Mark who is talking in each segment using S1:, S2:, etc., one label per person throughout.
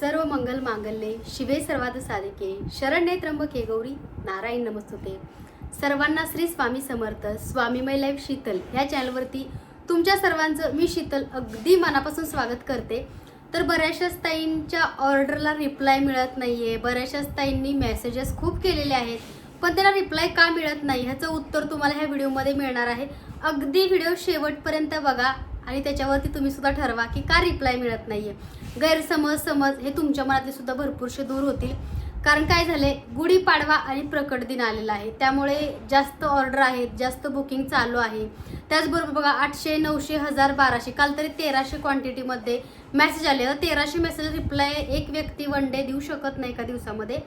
S1: सर्व मंगल मांगल्ये शिवे सर्वाद साधिके शरण्ये त्र्यंबके गौरी नारायण नमस्तुते. सर्वांना श्री स्वामी समर्थ स्वामीमय लाईफ शीतल ह्या चॅनलवरती तुमच्या सर्वांचं मी शीतल अगदी मनापासून स्वागत करते. तर बऱ्याचशाच ताईंच्या ऑर्डरला रिप्लाय मिळत नाही आहे बऱ्याचशाच ताईंनी मेसेजेस खूप केलेले आहेत पण त्याला रिप्लाय का मिळत नाही ह्याचं उत्तर तुम्हाला ह्या व्हिडिओमध्ये मिळणार आहे. अगदी व्हिडिओ शेवटपर्यंत बघा आणि त्याच्यावरती तुम्ही सुद्धा ठरवा की का रिप्लाय मिळत नाही आहे गैरसमज समज हे तुमच्या मनातले सुद्धा भरपूरसे दूर होतील. कारण काय झालंय? गुढीपाडवा आणि प्रकट दिन आलेला आहे. त्यामुळे जास्त ऑर्डर आहेत जास्त बुकिंग चालू आहे. त्याचबरोबर बघा आठशे नऊशे हजार बाराशे काल तरी तेराशे क्वांटिटीमध्ये मेसेज आले. तेराशे मेसेज रिप्लाय एक व्यक्ती वन डे देऊ शकत नाही एका दिवसामध्ये.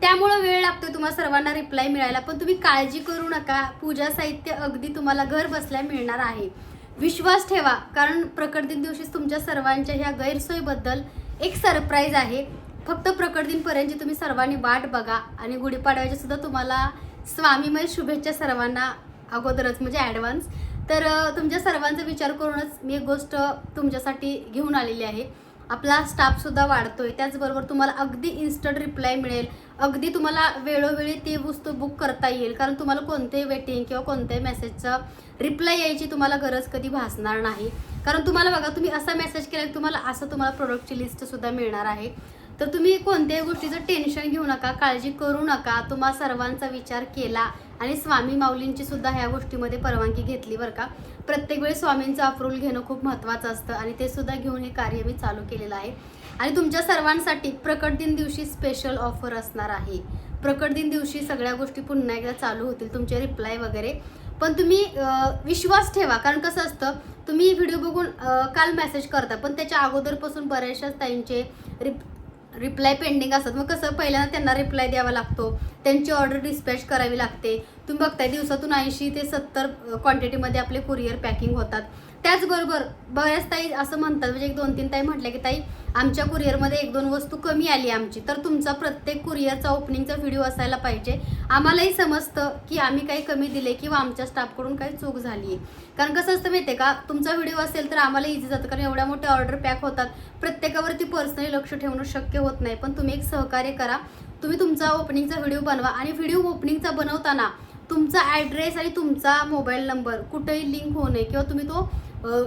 S1: त्यामुळं वेळ लागतो तुम्हाला सर्वांना रिप्लाय मिळायला. पण तुम्ही काळजी करू नका. पूजा साहित्य अगदी तुम्हाला घर बसल्या मिळणार आहे. विश्वास ठेवा. कारण प्रकटदिन दिवशीच तुमच्या सर्वांच्या ह्या गैरसोयीबद्दल एक सरप्राईज आहे. फक्त प्रकटदिनपर्यंतची तुम्ही सर्वांनी वाट बघा आणि गुढीपाडव्याच्या सुद्धा तुम्हाला स्वामीमय शुभेच्छा सर्वांना अगोदरच म्हणजे ॲडव्हान्स तर तुमच्या सर्वांचा विचार करूनच मी एक गोष्ट तुमच्यासाठी घेऊन आलेली आहे. आपला स्टाफसुद्धा वाढतो आहे त्याचबरोबर तुम्हाला अगदी इन्स्टंट रिप्लाय मिळेल. अगदी तुम्हाला वेळोवेळी ती वस्तू बुक करता येईल. कारण तुम्हाला कोणतेही वेटिंग किंवा कोणत्याही मेसेजचा रिप्लाय यायची तुम्हाला गरज कधी भासणार नाही. कारण तुम्हाला बघा तुम्ही असा मेसेज केला की तुम्हाला असं तुम्हाला प्रोडक्टची लिस्टसुद्धा मिळणार आहे. तर तुम्ही कोणत्याही गोष्टीचं टेन्शन घेऊ नका काळजी करू नका. तुम्हा सर्वांचा विचार केला आणि स्वामी माऊलींची सुद्धा ह्या गोष्टीमध्ये परवानगी घेतली बरं का. प्रत्येक वेळी स्वामींचं अप्रूव्हल घेणं खूप महत्त्वाचं असतं आणि ते सुद्धा घेऊन हे कार्य मी चालू केलेलं आहे. आणि तुमच्या सर्वांसाठी प्रकट दिन दिवशी स्पेशल ऑफर असणार आहे. प्रकट दिन दिवशी सगळ्या गोष्टी पुन्हा एकदा चालू होतील तुमचे रिप्लाय वगैरे. पण तुम्ही विश्वास ठेवा कारण कसं असतं तुम्ही व्हिडिओ बघून काल मेसेज करता पण त्याच्या अगोदरपासून बऱ्याचशाच त्यांचे रिप रिप्लाय पेंडिंग असतात. मग कसं पहिल्यांदा त्यांना रिप्लाय द्यावा लागतो त्यांची ऑर्डर डिस्पॅच करावी लागते. तुम्ही बघताय दिवसातून ऐंशी ते सत्तर क्वांटिटीमध्ये आपले कुरिअर पॅकिंग होतात. त्याचबरोबर बऱ्याच ताई असं म्हणतात म्हणजे एक दोन तीन ताई म्हटल्या की ताई आमच्या कुरिअरमध्ये एक दोन वस्तू कमी आली आमची. तर तुमचा प्रत्येक कुरिअरचा ओपनिंगचा व्हिडिओ असायला पाहिजे. आम्हालाही समजतं की आम्ही काही कमी दिले किंवा आमच्या स्टाफकडून काही चूक झाली आहे कारण कसं असतं माहिती आहे का तुमचा व्हिडिओ असेल तर आम्हाला इझी जातं. कारण एवढ्या मोठ्या ऑर्डर पॅक होतात. प्रत्येकावरती पर्सनली लक्ष ठेवणं शक्य होत नाही. पण तुम्ही एक सहकार्य करा. तुम्ही तुमचा ओपनिंगचा व्हिडिओ बनवा. आणि व्हिडिओ ओपनिंगचा बनवताना तुमचा ॲड्रेस आणि तुमचा मोबाईल नंबर कुठेही लिंक होऊ नये किंवा तुम्ही तो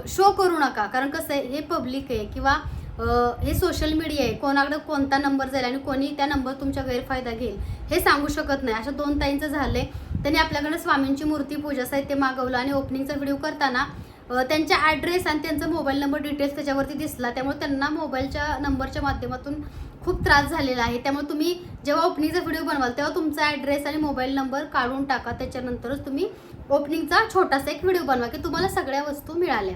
S1: शो करू नका. कारण कसं आहे हे पब्लिक आहे किंवा हे सोशल मीडिया आहे. कोणाकडे कोणता नंबर जाईल आणि कोणी त्या नंबर तुमचा गैरफायदा घेईल हे सांगू शकत नाही. अशा दोन ताईंचं झालंय. त्यांनी आपल्याकडे स्वामींची मूर्ती पूजा साहित्य मागवलं आणि ओपनिंगचा व्हिडिओ करताना त्यांच्या त्यांचा ॲड्रेस आणि त्यांचा मोबाईल नंबर डिटेल्स त्याच्यावरती दिसला. त्यामुळे त्यांना मोबाईलच्या नंबरच्या माध्यमातून खूप त्रास झालेला आहे. त्यामुळे तुम्ही जेव्हा ओपनिंगचा व्हिडिओ बनवाल तेव्हा तुमचा ॲड्रेस आणि मोबाईल नंबर काढून टाका. त्याच्यानंतरच तुम्ही ओपनिंगचा छोटासा एक व्हिडिओ बनवा की तुम्हाला सगळ्या वस्तू मिळाल्या.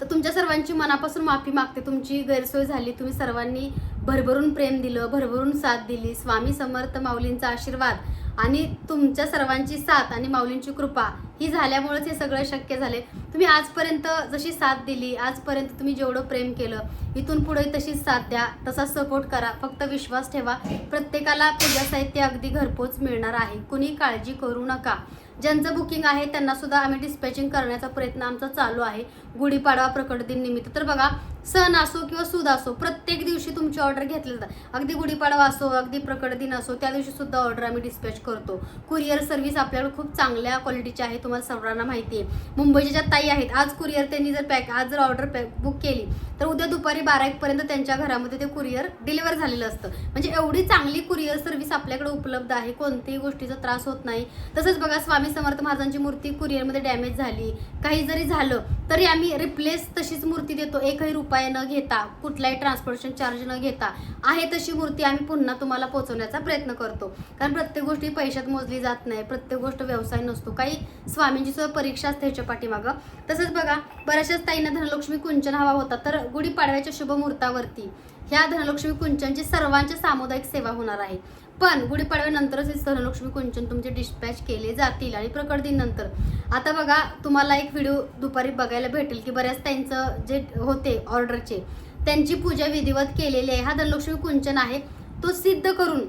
S1: तर तुमच्या सर्वांची मनापासून माफी मागते. तुमची गैरसोय झाली तुम्ही सर्वांनी भरभरून प्रेम दिलं भरभरून साथ दिली. स्वामी समर्थ माऊलींचा आशीर्वाद. आणि तुमच्या सर्वांची साथ आणि माऊलींची कृपा ही झाल्यामुळेच हे सगळं शक्य झाले. तुम्ही आजपर्यंत जशी साथ दिली आजपर्यंत तुम्ही जेवढं प्रेम केलं इथून पुढे तशीच साथ द्या तसा सपोर्ट करा फक्त विश्वास ठेवा. प्रत्येकाला पूजा साहित्य अगदी घरपोच मिळणार आहे. कुणी काळजी करू नका. ज्यांचं बुकिंग आहे त्यांना सुद्धा आम्ही डिस्पॅचिंग करण्याचा प्रयत्न आमचा चालू आहे. गुढीपाडवा प्रकट दिन निमित्त. तर बघा सण असो किंवा सूद असो प्रत्येक दिवशी तुमची ऑर्डर घेतली जातात अगदी गुढीपाडवा असो अगदी प्रकट दिन असो त्या दिवशी सुद्धा ऑर्डर आम्ही डिस्पॅच करतो. कुरिअर सर्व्हिस आपल्याकडे खूप चांगल्या क्वालिटीची आहे तुम्हाला सर्वांना माहिती आहे. मुंबईच्या ज्या ताई आहेत आज कुरिअर त्यांनी जर पॅक आज जर ऑर्डर पॅक बुक केली तर उद्या दुपारी बारा एक पर्यंत त्यांच्या घरामध्ये ते कुरिअर डिलिव्हर झालेलं असतं. म्हणजे एवढी चांगली कुरिअर सर्व्हिस आपल्याकडे उपलब्ध आहे कोणत्याही गोष्टीचा त्रास होत नाही. तसंच बघा स्वामी समर्थ महाराजांची मूर्ती कुरिअरमध्ये डॅमेज झाली. काही जरी झालं तरी आम्ही रिप्लेस तशीच मूर्ती देतो. एकही रुपये न घेता कुठलाही ट्रान्सपोर्टेशन चार्ज न घेता आहे तशी मूर्ती आम्ही पुन्हा तुम्हाला पोहोचवण्याचा प्रयत्न करतो. कारण प्रत्येक गोष्टी पैशात मोजली जात नाही प्रत्येक गोष्ट व्यवसाय नसतो. काही स्वामींची सुद्धा परीक्षा असते ह्याच्या पाठीमागं. तसंच बघा बऱ्याचशाच ताईंना धनलक्ष्मी कुंचन हवा होता तर गुढीपाडव्याच्या शुभमुहूर्तावरती ह्या धनलक्ष्मी कुंचनची सर्वांच्या सामुदायिक सेवा होणार आहे. पण गुढीपाडव्यानंतरच हे धनलक्ष्मी कुंचन तुमचे डिस्पॅच केले जातील आणि प्रकट आता बघा तुम्हाला एक व्हिडिओ दुपारी बघायला भेटेल की बऱ्याच त्यांचं जे होते ऑर्डरचे त्यांची पूजा विधिवत केलेली आहे. हा धनलक्ष्मी कुंचन आहे. तो सिद्ध करून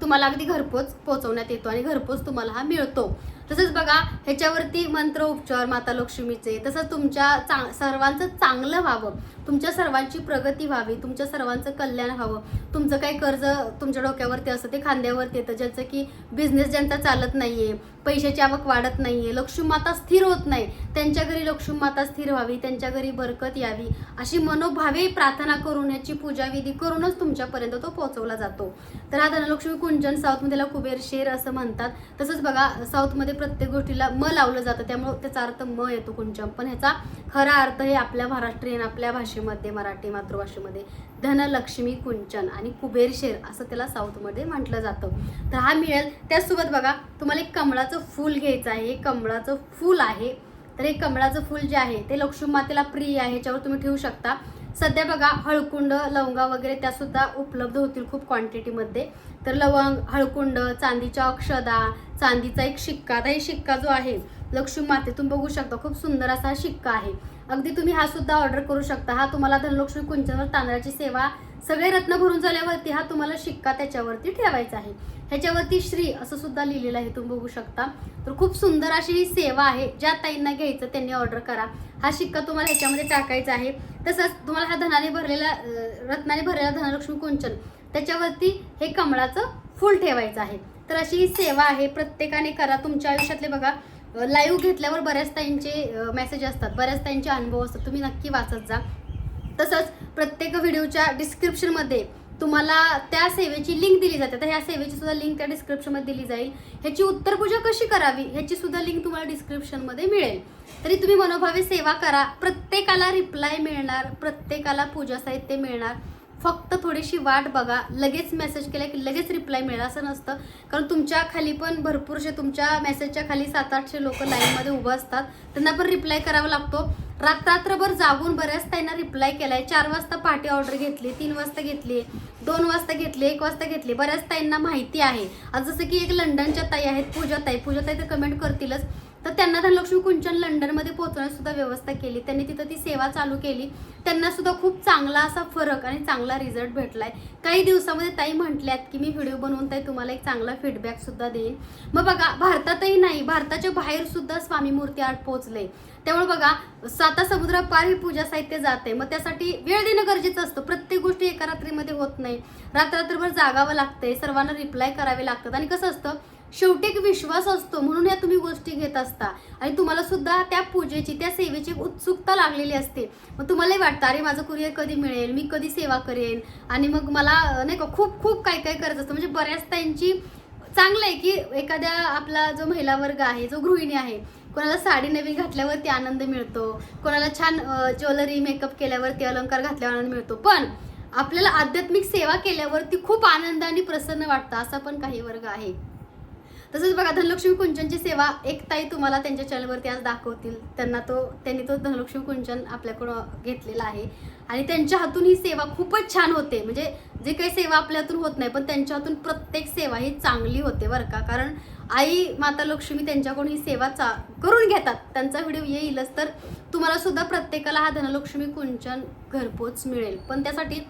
S1: तुम्हाला अगदी घरपोच पोहोचवण्यात येतो आणि घरपोच तुम्हाला हा मिळतो. तसंच बघा ह्याच्यावरती मंत्र उपचार माता लक्ष्मीचे तसंच तुमच्या चांग सर्वांचं चांगलं व्हावं. तुमच्या सर्वांची प्रगती व्हावी तुमच्या सर्वांचं कल्याण व्हावं. तुमचं काही कर्ज तुमच्या डोक्यावरती असतं ते खांद्यावरती येतं ज्याचं की बिझनेस ज्यांचा चालत नाही आहे पैशाची आवक वाढत नाही लक्ष्मी माता स्थिर होत नाही. त्यांच्या घरी लक्ष्मी माता स्थिर व्हावी त्यांच्या घरी बरकत यावी. अशी मनोभावे प्रार्थना करून याची पूजाविधी करूनच तुमच्यापर्यंत तो पोहोचवला जातो. तर हा धनलक्ष्मी कुंजन साऊथमध्ये त्याला कुबेर शेर असं म्हणतात. तसंच बघा साऊथमध्ये प्रत्येक गोष्टीला म लावलं जातं. त्यामुळे त्याचा अर्थ म येतो कुंचम पण ह्याचा खरा अर्थ हे आपल्या महाराष्ट्रीयन आपल्या भाषेमध्ये मराठी मातृभाषेमध्ये धनलक्ष्मी कुंचन आणि कुबेर शेर असं त्याला साऊथमध्ये म्हटलं जातं. तर हा मिळेल. त्याचसोबत बघा तुम्हाला एक कमळाचं फूल घ्यायचं आहे. हे कमळाचं फूल आहे. तर हे कमळाचं फूल जे आहे ते लक्ष्मी मातेला प्रिय आहे ह्याच्यावर तुम्ही ठेवू शकता. सध्या बघा हळकुंड लवंगा वगैरे त्या सुद्धा उपलब्ध होतील खूप क्वांटिटीमध्ये तर लवंग हळकुंड चांदीच्या अक्षदा चांदीचा एक शिक्का. आता हे शिक्का जो आहे लक्ष्मी मातेतून बघू शकता खूप सुंदर असा शिक्का आहे. अगदी तुम्ही हा सुद्धा ऑर्डर करू शकता. हा तुम्हाला धनलक्ष्मी कुंचनवर तांदळाची सेवा सगळे रत्न भरून झाल्यावरती हा तुम्हाला शिक्का त्याच्यावरती ठेवायचा आहे. ह्याच्यावरती श्री असं सुद्धा लिहिलेलं आहे तुम्ही बघू शकता. तर खूप सुंदर अशी ही सेवा आहे ज्या ताईंना घ्यायचं त्यांनी ऑर्डर करा. हा शिक्का तुम्हाला ह्याच्यामध्ये टाकायचा आहे. तसंच तुम्हाला हा धनाने भरलेला रत्नाने भरलेला धनलक्ष्मी कुंचन त्याच्यावरती हे कमळाचं फूल ठेवायचं आहे. तर अशी ही सेवा आहे प्रत्येकाने करा. तुमच्या आयुष्यातले बघा लाईव्ह घेतल्यावर बऱ्याच ताईंचे मेसेज असतात. बऱ्याच ताईंचे अनुभव असतात. तुम्ही नक्की वाचत जा. तसंच प्रत्येक व्हिडिओच्या डिस्क्रिप्शनमध्ये तुम्हाला त्या सेवेची लिंक दिली जाते. तर ह्या सेवेची सुद्धा लिंक त्या डिस्क्रिप्शनमध्ये दिली जाईल. ह्याची उत्तरपूजा कशी करावी ह्याची सुद्धा लिंक तुम्हाला डिस्क्रिप्शनमध्ये मिळेल. तरी तुम्ही मनोभावे सेवा करा. प्रत्येकाला रिप्लाय मिळणार प्रत्येकाला पूजा साहित्य मिळणार. फक्त थोडीशी वाट बघा. लगेच मेसेज केला की लगेच रिप्लाय मिळेल असं नसतं. कारण तुमच्या खाली पण भरपूरसे तुमच्या मेसेजच्या खाली सात आठशे लोक लाईनमध्ये उभं असतात. त्यांना पण रिप्लाय करावा लागतो. रात्रभर जागून बऱ्याच त्यांना रिप्लाय केलाय. चार वाजता पार्टी ऑर्डर घेतली तीन वाजता घेतली दोन वाजता घेतली एक वाजता घेतली. बऱ्याच ताईंना माहिती आहे. आज जसं की एक लंडनच्या ताई आहेत पूजा ताई. पूजा ताई तर कमेंट करतीलच. त्यांना धनलक्ष्मी कुंचन लंडनमध्ये पोहोचवण्यासुद्धा व्यवस्था केली. त्यांनी तिथं ती सेवा चालू केली. त्यांना सुद्धा खूप चांगला असा फरक आणि चांगला रिझल्ट भेटला आहे काही दिवसामध्ये ताई म्हटल्यात की मी व्हिडिओ बनवून ताई तुम्हाला एक चांगला फीडबॅकसुद्धा देईन. मग बघा भारतातही नाही भारताच्या बाहेरसुद्धा स्वामी मूर्ती आर्ट पोहोचले. त्यामुळे बघा साता समुद्र पार ही पूजा साहित्य जाते मग त्यासाठी वेळ देणं गरजेचं असतं. प्रत्येक गोष्टी एका रात्रीमध्ये होत नाही. रात्रभर जागावं लागतंय. सर्वांना रिप्लाय करावे लागतात. आणि कसं असतं शेवटी एक विश्वास असतो म्हणून या तुम्ही गोष्टी घेत असता. आणि तुम्हाला सुद्धा त्या पूजेची त्या सेवेची उत्सुकता लागलेली असते. मग तुम्हालाही वाटतं अरे माझं कुरिअर कधी मिळेल? मी कधी सेवा करेन? आणि मग मला नाही का खूप खूप काय काय करत असतं. म्हणजे बऱ्याच त्यांची चांगलं आहे की एखाद्या आपला जो महिला वर्ग आहे जो गृहिणी आहे कोणाला साडी नवीन घातल्यावरती आनंद मिळतो. कोणाला छान ज्वेलरी मेकअप केल्यावरती अलंकार घातल्यावर आनंद मिळतो. पण आपल्याला आध्यात्मिक सेवा केल्यावरती खूप आनंद आणि प्रसन्न वाटतं असा पण काही वर्ग आहे. तसंच बघा धनलक्ष्मी कुंचनची सेवा एक ताई तुम्हाला त्यांच्या चॅनलवरती आज दाखवतील. त्यांना तो त्यांनी तो धनलक्ष्मी कुंचन आपल्याकडून घेतलेला आहे. आणि त्यांच्या हातून ही सेवा खूपच छान होते. म्हणजे जे काही सेवा आपल्या हातून होत नाही पण त्यांच्या हातून प्रत्येक सेवा ही चांगली होते बरं का. कारण आई माता लक्ष्मी त्यांच्याकडून ही सेवा चा करून घेतात. त्यांचा व्हिडिओ येईलच तर तुम्हाला सुद्धा प्रत्येकाला हा धनलक्ष्मी कुंचन घरपोच मिळेल. पण त्यासाठी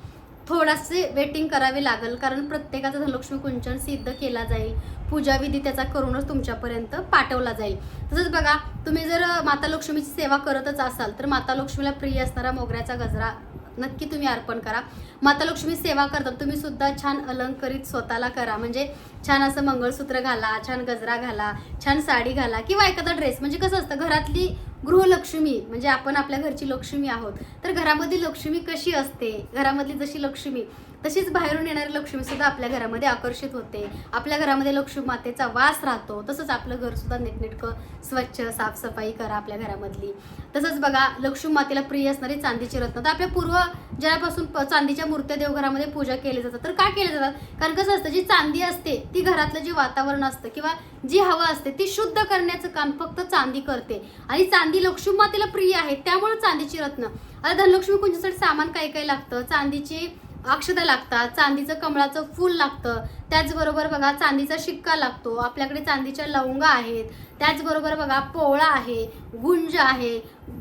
S1: थोडासे वेटिंग करावे लागेल कारण प्रत्येकाचा धनलक्ष्मी कुंचन सिद्ध केला जाईल. पूजाविधी त्याचा करूनच तुमच्यापर्यंत पाठवला जाईल. तसंच बघा तुम्ही जर माता लक्ष्मीची सेवा करतच असाल तर माता लक्ष्मीला प्रिय असणारा मोगऱ्याचा गजरा नक्की तुम्ही अर्पण करा. माता लक्ष्मी सेवा करतात तुम्ही सुद्धा छान अलंकरित स्वतःला करा. म्हणजे छान असं मंगळसूत्र घाला छान गजरा घाला छान साडी घाला किंवा एखादा ड्रेस म्हणजे कसं असतं घरातली गृहलक्ष्मी म्हणजे आपण आपल्या घरची लक्ष्मी आहोत. तर घरामधली लक्ष्मी कशी असते? घरामधली जशी लक्ष्मी तशीच बाहेरून येणारी लक्ष्मी सुद्धा आपल्या घरामध्ये आकर्षित होते. आपल्या घरामध्ये लक्ष्मी मातेचा वास राहतो. तसंच आपलं घर सुद्धा नीटनेटकं स्वच्छ साफसफाई करा आपल्या घरामधली. तसंच बघा लक्ष्मी मातेला प्रिय असणारी चांदीची रत्न. तर आपल्या पूर्व ज्यापासून प- चांदीच्या मूर्त्या देवघरामध्ये पूजा केली जातात तर का केले जातात? कारण कसं असतं जी चांदी असते ती घरातलं जे वातावरण असतं किंवा जी हवा असते ती शुद्ध करण्याचं काम फक्त चांदी करते. आणि चांदी लक्ष्मी मातेला प्रिय आहे त्यामुळे चांदीची रत्न. आता धनलक्ष्मी कुंजासाठी सामान काय काय लागतं? चांदीची अक्षता लागतात चांदीचं कमळाचं फूल लागतं. त्याचबरोबर बघा चांदीचा शिक्का लागतो. आपल्याकडे चांदीच्या लवंगा आहेत. त्याचबरोबर बघा पोवळा आहे गुंज आहे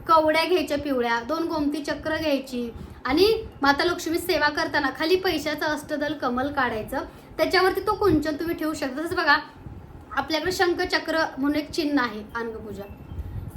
S1: कवड्या घ्यायच्या पिवळ्या दोन गोमती चक्र घ्यायची. आणि माता लक्ष्मी सेवा करताना खाली पैशाचं अष्टदल कमल काढायचं. त्याच्यावरती तो कुंचन तुम्ही ठेवू शकता. तसंच बघा आपल्याकडे शंखचक्र म्हणून एक चिन्ह आहे अंगपूजा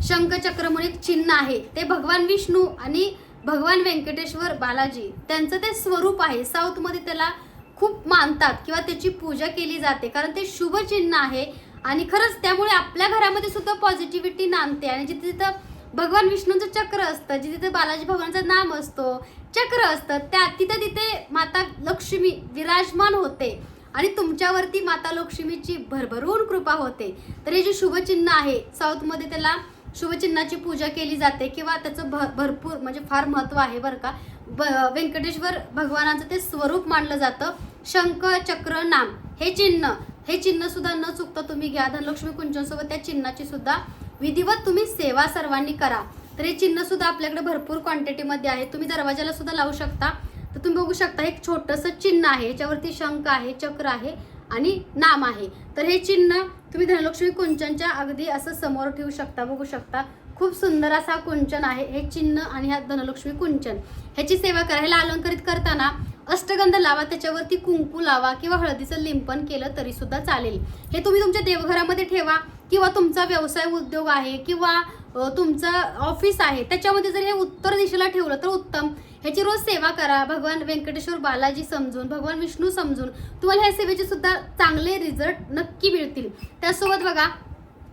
S1: शंखचक्र म्हणून एक चिन्ह आहे. ते भगवान विष्णू आणि भगवान व्यंकटेश्वर बालाजी त्यांचं ते स्वरूप आहे. साऊथमध्ये त्याला खूप मानतात किंवा त्याची पूजा केली जाते. कारण ते शुभ चिन्ह आहे आणि खरंच त्यामुळे आपल्या घरामध्ये सुद्धा पॉझिटिव्हिटी नांदते. आणि जिथे तिथं भगवान विष्णूंचं चक्र असतं जिथे तिथं बालाजी भगवानचं नाम असतो चक्र असतं त्या तिथं तिथे माता लक्ष्मी विराजमान होते. आणि तुमच्यावरती माता लक्ष्मीची भरभरून कृपा होते. तर हे जे शुभचिन्ह आहे साऊथमध्ये त्याला शुभचिन्हाची पूजा केली जाते किंवा त्याचं भर भरपूर म्हणजे फार महत्त्व आहे बरं का. ब व्यंकटेश्वर भगवानाचं ते स्वरूप मानलं जातं. शंख चक्र नाम हे चिन्ह हे चिन्ह सुद्धा न चुकता तुम्ही घ्या. धनलक्ष्मी कुंचनसोबत त्या चिन्हाची सुद्धा विधिवत तुम्ही सेवा सर्वांनी करा. तर हे चिन्ह सुद्धा आपल्याकडे भरपूर क्वांटिटीमध्ये आहे. तुम्ही दरवाजाला सुद्धा लावू शकता. तर तुम्ही बघू शकता एक छोटंसं चिन्ह आहे. याच्यावरती शंख आहे चक्र आहे. आणि नाम आहे. तर हे चिन्ह तुम्ही धनलक्ष्मी कुंचनच्या अगदी असं समोर ठेवू शकता बघू शकता. खूप सुंदर असा कुंचन आहे. हे चिन्ह आणि हा धनलक्ष्मी कुंचन. ह्याची सेवा करा. ह्याला अलंकरित करताना अष्टगंध लावा त्याच्यावरती कुंकू लावा किंवा हळदीचं लिंपन केलं तरी सुद्धा चालेल. हे तुम्ही तुमच्या देवघरामध्ये ठेवा किंवा तुमचा व्यवसाय उद्योग आहे किंवा तुमचं ऑफिस आहे. त्याच्यामध्ये जर हे उत्तर दिशेला ठेवलं तर उत्तम. ह्याची रोज सेवा करा. भगवान व्यंकटेश्वर बालाजी समजून भगवान विष्णू समजून तुम्हाला ह्या सेवेचे सुद्धा चांगले रिझल्ट नक्की मिळतील. त्यासोबत बघा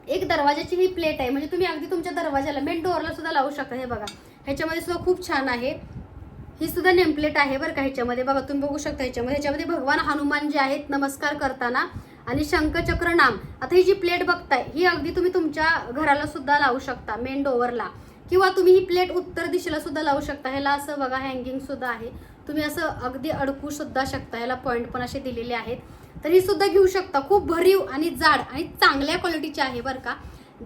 S1: एक दरवाजाची ही प्लेट आहे. म्हणजे तुम्ही अगदी तुमच्या दरवाजाला मेन डोअरला सुद्धा लावू शकता. हे बघा ह्याच्यामध्ये सुद्धा खूप छान आहे. ही सुद्धा नेमप्लेट आहे बरं का ह्याच्यामध्ये. बघा तुम्ही बघू शकता ह्याच्यामध्ये. ह्याच्यामध्ये भगवान हनुमान जे आहेत नमस्कार करताना आणि शंखचक्र नाम. आता ही जी प्लेट बघताय ही अगदी तुम्ही तुमच्या घराला सुद्धा लावू शकता मेन डोअरला किंवा तुम्ही ही प्लेट उत्तर दिशेला सुद्धा लावू शकता. ह्याला असं बघा हँगिंग सुद्धा आहे. तुम्ही असं अगदी अडकू सुद्धा शकता. ह्याला पॉईंट पण असे दिलेले आहेत. तर ही सुद्धा घेऊ शकता. खूप भरीव आणि जाड आणि चांगल्या क्वालिटीची आहे बरं का.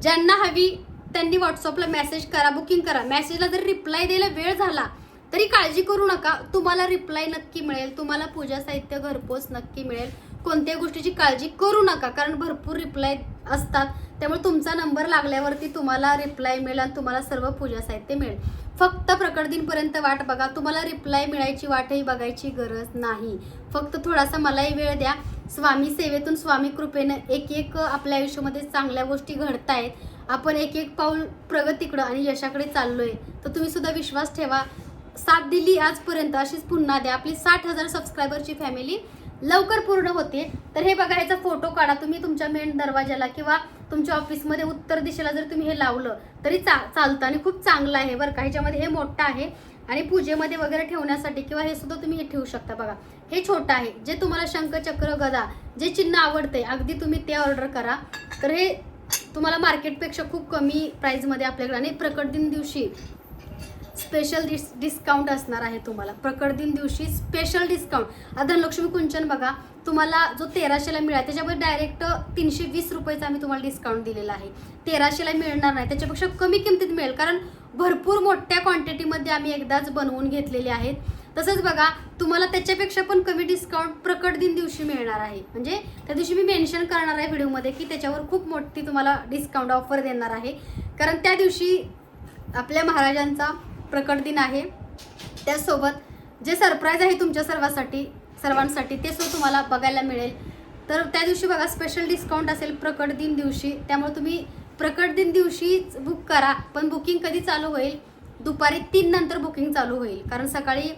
S1: ज्यांना हवी त्यांनी व्हॉट्सअपला मेसेज करा बुकिंग करा. मेसेजला जर रिप्लाय द्यायला वेळ झाला तरी काळजी करू नका. तुम्हाला रिप्लाय नक्की मिळेल. तुम्हाला पूजा साहित्य घरपोच नक्की मिळेल. कोणत्याही गोष्टीची काळजी करू नका कारण भरपूर रिप्लाय असतात. त्यामुळे तुमचा नंबर लागल्यावरती तुम्हाला रिप्लाय मिळेल आणि तुम्हाला सर्व पूजा साहित्य मिळेल. फक्त प्रकट दिनपर्यंत वाट बघा. तुम्हाला रिप्लाय मिळायची वाटही बघायची गरज नाही. फक्त थोडासा मलाही वेळ द्या. स्वामी सेवेतून स्वामी कृपेनं एक एक आपल्या आयुष्यामध्ये चांगल्या गोष्टी घडतायत. आपण एक एक पाऊल प्रगतीकडं आणि यशाकडे चाललोय. तर तुम्ही सुद्धा विश्वास ठेवा. साथ दिली आजपर्यंत. अशीच पुन्हा द्या. आपली साठ हजार सबस्क्रायबरची फॅमिली लवकर पूर्ण होते. तर हे बघा ह्याचा फोटो काढा. तुम्ही तुमच्या मेन दरवाजाला किंवा तुमच्या ऑफिसमध्ये उत्तर दिशेला जर तुम्ही हे लावलं तरी चा चालतं आणि खूप चांगलं आहे बरं का. ह्याच्यामध्ये हे मोठं आहे आणि पूजेमध्ये वगैरे ठेवण्यासाठी किंवा हे सुद्धा तुम्ही हे ठेवू शकता बघा. हे छोटं आहे. जे तुम्हाला शंखचक्र गदा जे चिन्ह आवडते अगदी तुम्ही ते ऑर्डर करा. तर हे तुम्हाला मार्केटपेक्षा खूप कमी प्राईजमध्ये आपल्याकडे आणि प्रकट दिन दिवशी स्पेशल डिस डिस्काउंट असणार आहे तुम्हाला. प्रकट दिन दिवशी स्पेशल डिस्काउंट आता धनलक्ष्मी कुंचन बघा तुम्हाला जो तेराशेला मिळाला त्याच्यामध्ये डायरेक्ट तीनशे वीस रुपयेचा आम्ही तुम्हाला डिस्काउंट दिलेला आहे. तेराशेला मिळणार नाही त्याच्यापेक्षा कमी किमतीत मिळेल कारण भरपूर मोठ्या क्वांटिटीमध्ये आम्ही एकदाच बनवून घेतलेले आहेत. तसंच बघा तुम्हाला त्याच्यापेक्षा पण कमी डिस्काउंट प्रकट दिन दिवशी मिळणार आहे. म्हणजे त्या दिवशी मी मेन्शन करणार आहे व्हिडिओमध्ये की त्याच्यावर खूप मोठी तुम्हाला डिस्काउंट ऑफर देणार आहे. कारण त्या दिवशी आपल्या महाराजांचा प्रकट दिन आहे. त्याचसोबत जे सरप्राईज आहे तुमच्या सर्वांसाठी सर्वांसाठी ते सुद्धा तुम्हाला बघायला मिळेल. तर त्या दिवशी बघा स्पेशल डिस्काउंट असेल प्रकट दिन दिवशी. त्यामुळे तुम्ही प्रकट दिन दिवशीच बुक करा पण बुकिंग कधी चालू होईल? दुपारी तीन नंतर बुकिंग चालू होईल. कारण सकाळी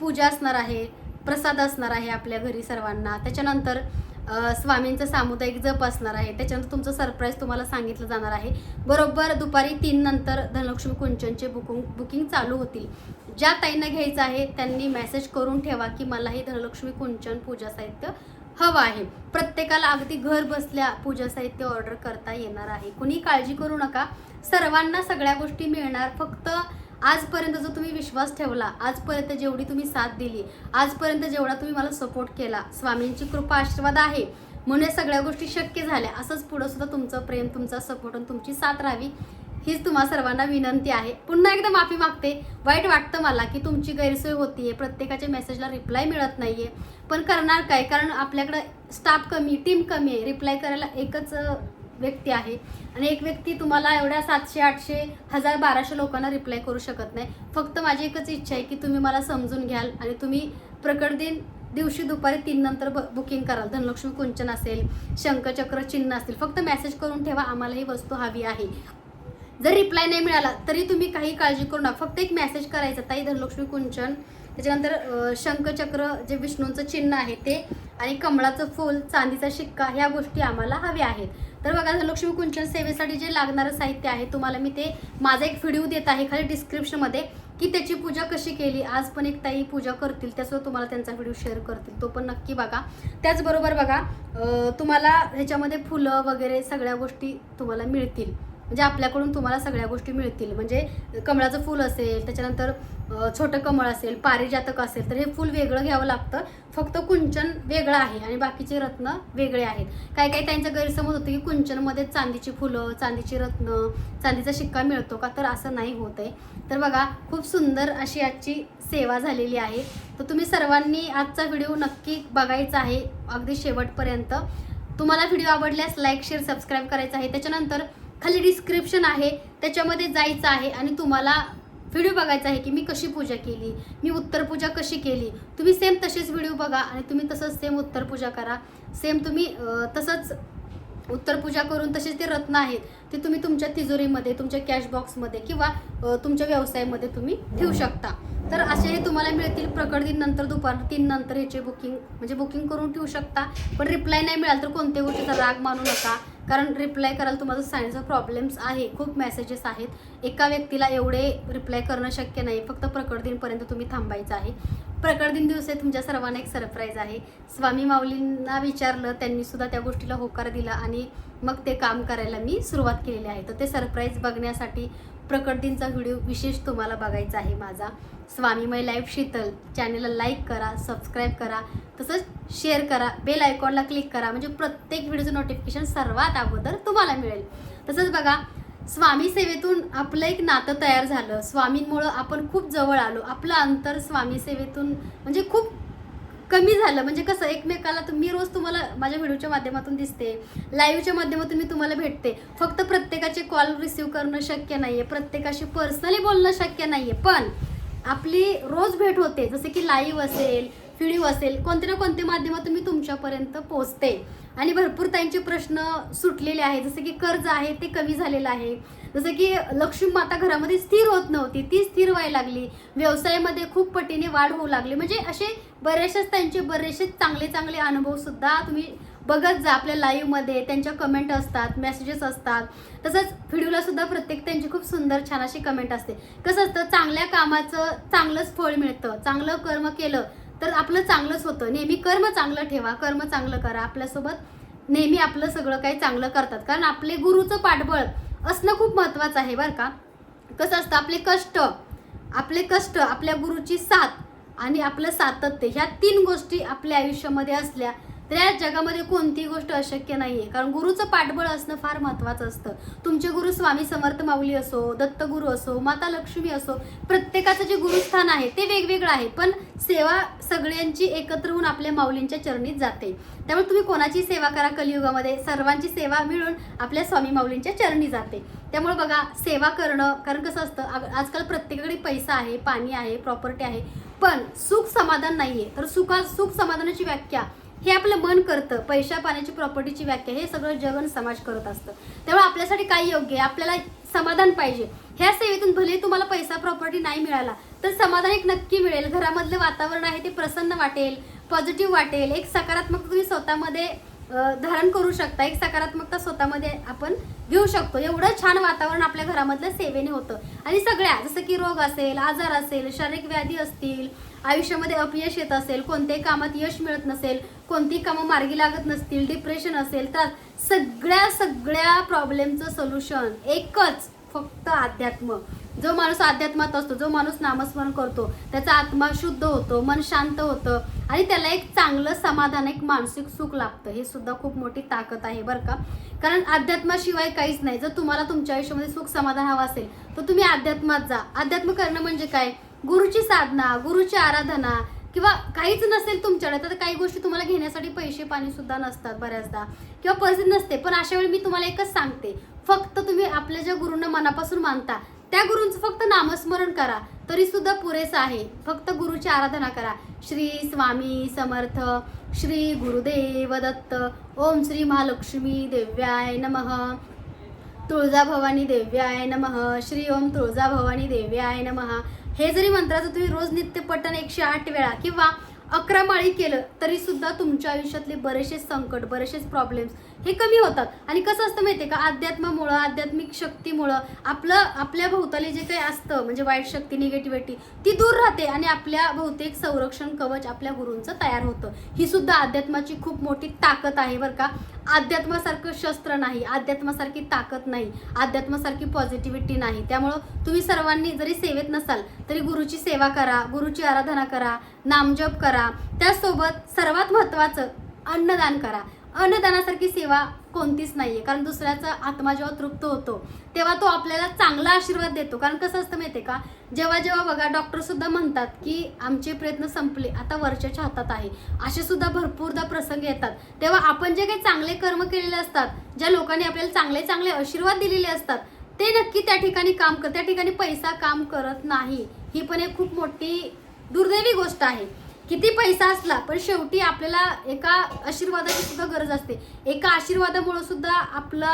S1: पूजा असणार आहे प्रसाद असणार आहे आपल्या घरी सर्वांना. त्याच्यानंतर स्वामींचं सामुदायिक जप असणार आहे. त्याच्यानंतर तुमचं सरप्राईज तुम्हाला सांगितलं जाणार आहे. बरोबर दुपारी तीन नंतर धनलक्ष्मी कुंचनचे बुकिंग बुकिंग चालू होतील. ज्या ताईंना घ्यायचं आहे त्यांनी मेसेज करून ठेवा की मला हे धनलक्ष्मी कुंचन पूजा साहित्य हवं आहे. प्रत्येकाला अगदी घर बसल्या पूजा साहित्य ऑर्डर करता येणार आहे. कुणी काळजी करू नका. सर्वांना सगळ्या गोष्टी मिळणार. फक्त आजपर्यंत जो तुम्ही विश्वास ठेवला आजपर्यंत जेवढी तुम्ही साथ दिली आजपर्यंत जेवढा तुम्ही मला सपोर्ट केला स्वामींची कृपा आशीर्वाद आहे. म्हणून या सगळ्या गोष्टी शक्य झाल्या. असंच पुढं सुद्धा तुमचं प्रेम तुमचा सपोर्ट आणि तुमची साथ राहावी हीच तुम्हा सर्वांना विनंती आहे. पुन्हा एकदा माफी मागते. वाईट वाटतं मला की तुमची गैरसोय होतीये प्रत्येकाच्या मेसेजला रिप्लाय मिळत नाहीये. पण करणार काय? कारण आपल्याकडं स्टाफ कमी टीम कमी आहे. रिप्लाय करायला एकच व्यक्ती आहे. आणि एक व्यक्ती तुम्हाला एवढ्या सातशे आठशे हजार बाराशे लोकांना रिप्लाय करू शकत नाही. फक्त माझी एकच इच्छा आहे की तुम्ही मला समजून घ्याल आणि तुम्ही प्रकट दिन दिवशी दुपारी तीन नंतर बुकिंग कराल. धनलक्ष्मी कुंचन असेल शंखचक्र चिन्ह असतील फक्त मेसेज करून ठेवा आम्हाला ही वस्तू हवी आहे. जर रिप्लाय नाही मिळाला तरी तुम्ही काही काळजी करू नका. फक्त एक मेसेज करायचा ताई धनलक्ष्मी कुंचन. त्याच्यानंतर शंखचक्र जे विष्णूंचं चिन्ह आहे ते आणि कमळाचं फूल चांदीचा शिक्का ह्या गोष्टी आम्हाला हव्या आहेत. तर बघा लक्ष्मी कुंचन सेवेसाठी जे लागणारं साहित्य आहे तुम्हाला मी ते माझा एक व्हिडिओ देत आहे खाली डिस्क्रिप्शनमध्ये की त्याची पूजा कशी केली. आज पण एक ताई पूजा करतील त्यासुद्धा तुम्हाला त्यांचा व्हिडिओ शेअर करतील. तो पण नक्की बघा. त्याचबरोबर बघा तुम्हाला ह्याच्यामध्ये फुलं वगैरे सगळ्या गोष्टी तुम्हाला मिळतील. म्हणजे आपल्याकडून तुम्हाला सगळ्या गोष्टी मिळतील. म्हणजे कमळाचं फूल असेल त्याच्यानंतर छोटं कमळ असेल पारिजातक असेल तर हे फूल वेगळं घ्यावं लागतं. फक्त कुंचन वेगळं आहे आणि बाकीचे रत्न वेगळे आहेत. काही काही त्यांचा गैरसमज होतं की कुंचनमध्ये चांदीची फुलं चांदीची रत्न चांदीचा शिक्का मिळतो का? तर असं नाही होत आहे. तर बघा खूप सुंदर अशी आजची सेवा झालेली आहे. तर तुम्ही सर्वांनी आजचा व्हिडिओ नक्की बघायचा आहे अगदी शेवटपर्यंत. तुम्हाला व्हिडिओ आवडल्यास लाईक शेअर सबस्क्राईब करायचा आहे. त्याच्यानंतर खाली डिस्क्रिप्शन आहे त्याच्यामध्ये जायचं आहे आणि तुम्हाला व्हिडिओ बघायचा आहे की मी कशी पूजा केली मी उत्तर पूजा कशी केली तुम्ही सेम तसेच व्हिडिओ बघा आणि तुम्ही तसंच सेम उत्तर पूजा करा. सेम तुम्ही तसंच उत्तर पूजा करून तसेच ते रत्न आहेत ते तुम्ही तुमच्या तिजोरीमध्ये तुमच्या कॅश बॉक्समध्ये किंवा तुमच्या व्यवसायामध्ये तुम्ही ठेवू शकता. तर असे हे तुम्हाला मिळतील प्रकट दिन नंतर दुपार तीन नंतर ह्याचे बुकिंग म्हणजे बुकिंग करून ठेवू शकता. पण रिप्लाय नाही मिळाल तर कोणत्या गोष्टीचा राग मानू नका. कारण रिप्लाय करायला तुम्हाला सायन्सचा प्रॉब्लेम्स आहे. खूप मेसेजेस आहेत. एका व्यक्तीला एवढे रिप्लाय करणं शक्य नाही. फक्त प्रकट दिनपर्यंत तुम्ही थांबायचं आहे. प्रकट दिन आहे तुमच्या सर्वांना एक सरप्राईज आहे. स्वामी माऊलींना विचारलं त्यांनी सुद्धा त्या गोष्टीला होकार दिला आणि मग ते काम करायला मी सुरुवात केलेली आहे. तर ते सरप्राईज बघण्यासाठी प्रकट दिनचा व्हिडिओ विशेष तुम्हाला बघायचा आहे माझा. स्वामीमय लाईफ शीतल. चॅनलला लाईक करा सबस्क्राईब करा तसंच शेअर करा बेल आयकॉनला क्लिक करा म्हणजे प्रत्येक व्हिडिओचं नोटिफिकेशन सर्वात अगोदर तुम्हाला मिळेल. तसंच बघा स्वामी सेवेतून आपलं एक नातं तयार झालं. स्वामींमुळं आपण खूप जवळ आलो. आपलं अंतर स्वामी सेवेतून म्हणजे खूप कमी झालं. म्हणजे कसं एकमेकाला तुम्ही मी रोज तुम्हाला माझ्या व्हिडिओच्या माध्यमातून दिसते. लाईव्हच्या माध्यमातून मी तुम्हाला भेटते. फक्त प्रत्येकाचे कॉल रिसीव करणं शक्य नाही आहे प्रत्येकाशी पर्सनली बोलणं शक्य नाही आहे पण आपली रोज भेट होते. जसे की लाईव्ह असेल व्हिडिओ असेल कोणत्या ना कोणत्या माध्यमातून मी तुमच्यापर्यंत पोहोचते. आणि भरपूर त्यांचे प्रश्न सुटलेले आहेत. जसे की कर्ज आहे ते कमी झालेलं आहे. जसं की लक्ष्मी माता घरामध्ये स्थिर होत नव्हती. ती स्थिर व्हायला लागली. व्यवसायामध्ये खूप पटीने वाढ होऊ लागली. म्हणजे असे बरेचसेच त्यांचे बरेचसेच चांगले चांगले अनुभव सुद्धा तुम्ही बघत जा आपल्या लाईव्हमध्ये त्यांच्या कमेंट असतात मेसेजेस असतात. तसंच व्हिडिओला सुद्धा प्रत्येक त्यांची खूप सुंदर छान अशी कमेंट असते. कसं असतं चांगल्या कामाचं चांगलंच फळ मिळतं. चांगलं कर्म केलं तर आपलं चांगलंच होतं. नेहमी कर्म चांगलं ठेवा कर्म चांगलं करा. आपल्यासोबत नेहमी आपलं सगळं काही चांगलं करतात. कारण आपले गुरुचं पाठबळ असणं खूप महत्त्वाचं आहे बरं का? कसं असतं आपले कष्ट आपले कष्ट आपल्या गुरुची साथ आणि आपलं सातत्य ह्या तीन गोष्टी आपल्या आयुष्यामध्ये असल्या तर या जगामध्ये कोणतीही गोष्ट अशक्य नाही आहे कारण गुरुचं पाठबळ असणं फार महत्त्वाचं असतं. तुमचे गुरु स्वामी समर्थ माऊली असो दत्तगुरू असो माता लक्ष्मी असो प्रत्येकाचं जे गुरुस्थान आहे ते वेगवेगळं आहे. पण सेवा सगळ्यांची एकत्र होऊन आपल्या माऊलींच्या चरणीत जाते. त्यामुळे तुम्ही कोणाची सेवा करा कलियुगामध्ये. सर्वांची सेवा मिळून आपल्या स्वामी माऊलींच्या चरणी जाते. त्यामुळे बघा सेवा करणं कारण कसं असतं आजकाल प्रत्येकाकडे पैसा आहे पाणी आहे प्रॉपर्टी आहे. पण सुख समाधान नाही आहे तर सुखा सुख समाधानाची व्याख्या हे आपलं मन करतं. पैशा पाण्याची प्रॉपर्टीची व्याख्या हे सगळं जगन समाज करत असतं. त्यामुळे आपल्यासाठी काय योग्य आहे. आपल्याला समाधान पाहिजे. ह्या सेवेतून भले तुम्हाला पैसा प्रॉपर्टी नाही मिळाला तर समाधान एक नक्की मिळेल. घरामधलं वातावरण आहे ते प्रसन्न वाटेल पॉझिटिव्ह वाटेल. एक सकारात्मक तुम्ही स्वतःमध्ये धारण करू शकता. एक सकारात्मकता स्वतःमध्ये आपण घेऊ शकतो. एवढं छान वातावरण आपल्या घरामधल्या सेवेने होतं. आणि सगळ्या जसं की रोग असेल आजार असेल शारीरिक व्याधी असतील आयुष्यामध्ये अपयश येत असेल कोणत्याही कामात यश मिळत नसेल कोणतीही कामं मार्गी लागत नसतील डिप्रेशन असेल तर सगळ्या सगळ्या प्रॉब्लेमचं सोल्युशन एकच फक्त अध्यात्म जो माणूस अध्यात्मात असतो जो माणूस नामस्मरण करतो त्याचा आत्मा शुद्ध होतो मन शांत होतं आणि त्याला एक चांगलं समाधान एक मानसिक सुख लागतं हे सुद्धा खूप मोठी ताकद आहे बरं का? कारण अध्यात्माशिवाय काहीच नाही. जर तुम्हाला तुमच्या आयुष्यामध्ये सुख समाधान हवं असेल तर तुम्ही अध्यात्मात जा. अध्यात्म करणं म्हणजे काय? गुरुची साधना गुरुची आराधना किंवा काहीच नसेल तुमच्याकडे तर काही गोष्टी तुम्हाला घेण्यासाठी पैसे पाणी सुद्धा नसतात बऱ्याचदा. किंवा परिस्थिती नसते पण अशा वेळी मी तुम्हाला एकच सांगते. फक्त तुम्ही आपल्या ज्या गुरूंना मनापासून मानता त्या गुरूंचं फक्त नामस्मरण करा तरी सुद्धा पुरेसं आहे. फक्त गुरुची आराधना करा. श्री स्वामी समर्थ श्री गुरुदेव दत्त ओम श्री महालक्ष्मी देव्याय नमः. तुळजा भवानी देव्याय नमः. श्री ओम तुळजा भवानी देव्याय नमः. हे जरी मंत्राचं तुम्ही रोज नित्य पठण एकशे आठ वेळा किंवा अकरा माळी केलं तरी सुद्धा तुमच्या आयुष्यातले बरेचसे संकट बरेचसे प्रॉब्लेम्स हे कमी होतात. आणि कसं असतं माहितीये का? अध्यात्मामुळं आध्यात्मिक शक्तीमुळं आपलं आपल्या भोवताली जे काही असतं म्हणजे वाईट शक्ती निगेटिव्हिटी ती दूर राहते आणि आपल्या बहुतेक संरक्षण कवच आपल्या गुरूंचं तयार होतं. ही सुद्धा अध्यात्माची खूप मोठी ताकद आहे बरं का. अध्यात्मासारखं शस्त्र नाही अध्यात्मासारखी ताकद नाही अध्यात्मासारखी पॉझिटिव्हिटी नाही. त्यामुळं तुम्ही सर्वांनी जरी सेवेत नसाल तरी गुरुची सेवा करा गुरुची आराधना करा नामजप करा. त्याचसोबत सर्वात महत्त्वाचं अन्नदान करा. अन्नदानासारखी सेवा कोणतीच नाही आहे कारण दुसऱ्याचा आत्मा जेव्हा तृप्त होतो तेव्हा तो आपल्याला चांगला आशीर्वाद देतो. कारण कसं असतं माहितीये का? जेव्हा जेव्हा बघा डॉक्टरसुद्धा म्हणतात की आमचे प्रयत्न संपले आता वरच्याच्या हातात आहे. असे सुद्धा भरपूरदा प्रसंग येतात. तेव्हा आपण जे काही चांगले कर्म केलेले असतात ज्या लोकांनी आपल्याला चांगले चांगले आशीर्वाद दिलेले असतात ते नक्की त्या ठिकाणी काम कर त्या ठिकाणी पैसा काम करत नाही. ही पण एक खूप मोठी दुर्दैवी गोष्ट आहे. किती पैसा असला पण शेवटी आपल्याला एका आशीर्वादाची सुद्धा गरज असते. एका आशीर्वादामुळे सुद्धा आपला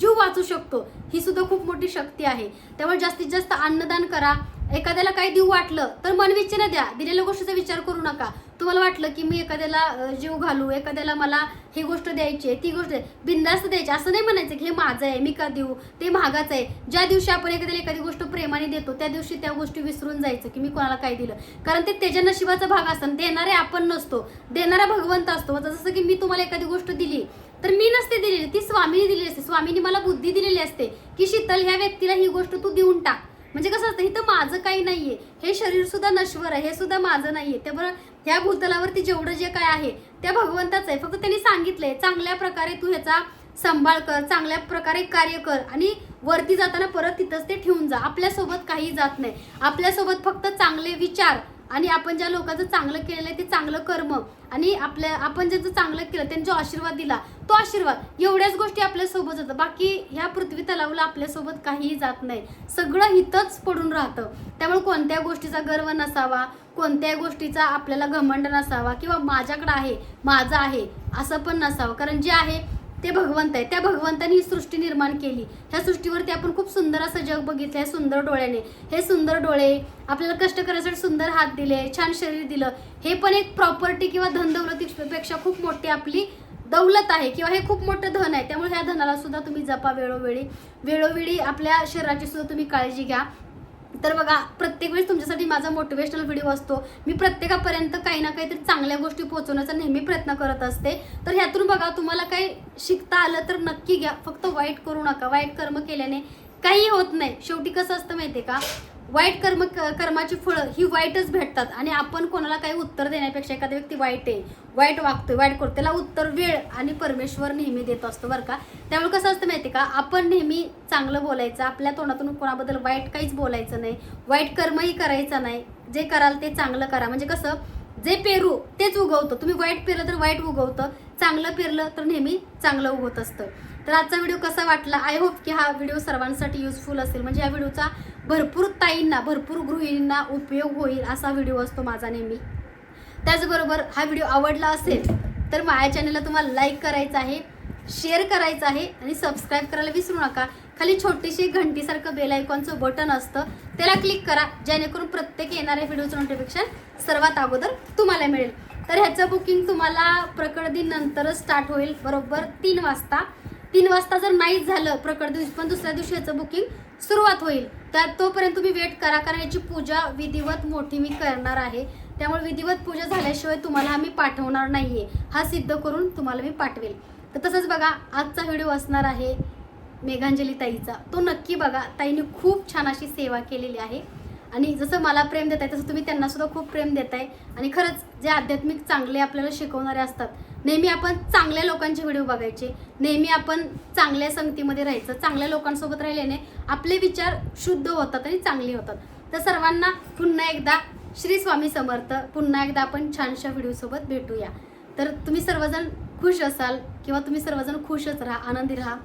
S1: जीव वाचू शकतो. ही सुद्धा खूप मोठी शक्ती आहे. त्यामुळे जास्तीत जास्त अन्नदान करा. एखाद्याला काही देऊ वाटलं तर मनविच्छेनं द्या. दिलेल्या गोष्टीचा विचार करू नका. तुम्हाला वाटलं की मी एखाद्याला जीव घालू एखाद्याला मला ही गोष्ट द्यायची आहे ती गोष्ट आहे. बिनधास्त द्यायची असं नाही म्हणायचं की हे माझं आहे मी का देऊ? ते महागाचं आहे. ज्या दिवशी आपण एखाद्याला एखादी गोष्ट प्रेमाने देतो त्या दिवशी त्या गोष्टी विसरून जायचं की मी कोणाला काय दिलं. कारण ते त्याच्या नशिबाचा भाग असतं देणारे आपण नसतो. देणारा भगवंत असतो. जसं की मी तुम्हाला एखादी गोष्ट दिली तर मी नसते दिलेली. ती स्वामीने दिलेली असते. स्वामीने मला बुद्धी दिलेली असते की शीतल ह्या व्यक्तीला ही गोष्ट तू देऊन टाक. म्हणजे कसं असतं इथं माझं काही नाही आहे हे शरीर सुद्धा नश्वर आहे हे सुद्धा माझं नाही आहे त्यामुळे ह्या भूतलावरती जेवढं जे काय आहे त्या भगवंताचं आहे. फक्त त्यांनी सांगितलंय चांगल्या प्रकारे तू ह्याचा सांभाळ कर चांगल्या प्रकारे कार्य कर आणि वरती जाताना परत तिथंच ते ठेवून जा. आपल्यासोबत काही जात नाही. आपल्यासोबत फक्त चांगले विचार आणि आपण ज्या लोकांचं चांगलं केलेलं आहे ते चांगलं कर्म. आणि आपल्या आपण ज्याचं चांगलं केलं त्यांनी जो आशीर्वाद दिला तो आशीर्वाद एवढ्याच गोष्टी आपल्यासोबत जातात बाकी ह्या पृथ्वी तलावला आपल्यासोबत काहीही जात नाही. सगळं हितच पडून राहतं. त्यामुळे कोणत्या गोष्टीचा गर्व नसावा कोणत्याही गोष्टीचा आपल्याला घमंड नसावा किंवा माझ्याकडं आहे माझं आहे असं पण नसावं. कारण जे आहे ते भगवंत आहे त्या भगवंताने ही सृष्टी निर्माण केली. ह्या सृष्टीवरती आपण खूप सुंदर असं जग बघितलं आहे सुंदर डोळ्याने हे सुंदर डोळे आपल्याला कष्ट करण्यासाठी सुंदर हात दिले छान शरीर दिलं. हे पण एक प्रॉपर्टी किंवा धनदौलतीपेक्षा खूप मोठी आपली दौलत आहे किंवा हे खूप मोठं धन आहे. त्यामुळे ह्या धनाला सुद्धा तुम्ही जपा वेळोवेळी. वेळोवेळी आपल्या शरीराची सुद्धा तुम्ही काळजी घ्या. तर बघा प्रत्येक वेळेस तुमच्यासाठी माझा मोटिवेशनल व्हिडिओ असतो. मी प्रत्येकापर्यंत काही ना काहीतरी चांगल्या गोष्टी पोहोचवण्याचा नेहमी प्रयत्न करत असते. तर ह्यातून बघा तुम्हाला काही शिकता आलं तर नक्की घ्या. फक्त वाईट करू नका. वाईट कर्म केल्याने काही होत नाही. शेवटी कसं असतं माहितीये का? वाईट कर्म कर्माची फळं ही वाईटच भेटतात. आणि आपण कोणाला काही उत्तर देण्यापेक्षा एखादी व्यक्ती वाईट आहे वाईट वागतोय वाईट करतो त्याला उत्तर वेळ आणि परमेश्वर नेहमी देत असतो बरं का. त्यामुळे कसं असतं माहिती का आपण नेहमी चांगलं बोलायचं आपल्या तोंडातून कोणाबद्दल वाईट काहीच बोलायचं नाही. वाईट कर्मही करायचं नाही. जे कराल ते चांगलं करा. म्हणजे कसं जे पेरू तेच उगवतं. तुम्ही वाईट पेरलं तर वाईट उगवतं. चांगलं पेरलं तर नेहमी चांगलं उगवत असतं. तर आजचा व्हिडिओ कसा वाटला? आय होप की हा व्हिडिओ सर्वांसाठी युजफुल असेल. म्हणजे या व्हिडिओचा भरपूर ताईंना भरपूर गृहिणींना उपयोग होईल असा व्हिडिओ असतो माझा नेहमी. त्याचबरोबर हा व्हिडिओ आवडला असेल तर माझ्या चॅनलला तुम्हाला लाईक करायचं आहे शेअर करायचं आहे आणि सबस्क्राईब करायला विसरू नका. खाली छोटीशी घंटीसारखं बेल आयकॉनचं बटन असतं त्याला क्लिक करा जेणेकरून प्रत्येक येणाऱ्या व्हिडिओचं नोटिफिकेशन सर्वात अगोदर तुम्हाला मिळेल. तर ह्याचं बुकिंग तुम्हाला प्रकट नंतरच स्टार्ट होईल बरोबर तीन वाजता. तीन वाजता जर नाही झालं प्रकट दिवशी पण दुसऱ्या दिवशी याचं बुकिंग सुरुवात होईल. त्या तोपर्यंत तुम्ही वेट करा कारण याची पूजा विधिवत मोठी मी करणार आहे. त्यामुळे विधिवत पूजा झाल्याशिवाय तुम्हाला आम्ही पाठवणार नाहीये. हा सिद्ध करून तुम्हाला मी पाठवेल. तर तसंच बघा आजचा व्हिडिओ असणार आहे मेघांजली ताईचा. तो नक्की बघा. ताईने खूप छान अशी सेवा केलेली आहे. आणि जसं मला प्रेम देत आहे तसं तुम्ही त्यांनासुद्धा खूप प्रेम देताय. आणि खरंच जे आध्यात्मिक चांगले आपल्याला शिकवणारे असतात नेहमी आपण चांगल्या लोकांचे व्हिडिओ बघायचे नेहमी आपण चांगल्या संगतीमध्ये राहायचं चांगल्या लोकांसोबत राहिल्याने आपले विचार शुद्ध होतात आणि चांगले होतात. तर सर्वांना पुन्हा एकदा श्री स्वामी समर्थ पुन्हा एकदा आपण छानशा व्हिडिओसोबत भेटूया. तर तुम्ही सर्वजण खुश असाल किंवा तुम्ही सर्वजण खुशच राहा आनंदी राहा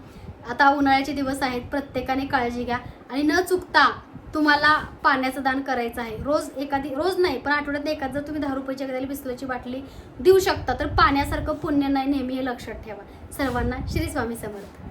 S1: आता उन्हाळ्याचे दिवस आहेत प्रत्येकाने काळजी घ्या आणि न चुकता तुम्हाला पाण्याचं दान करायचं आहे. रोज एखादी रोज नाही पण आठवड्यात एखाद जर तुम्ही दहा रुपयाची एखाद्याला बिस्लोची बाटली देऊ शकता तर पाण्यासारखं पुण्य नाही नेहमी हे लक्षात ठेवा. सर्वांना श्री स्वामी समर्थ.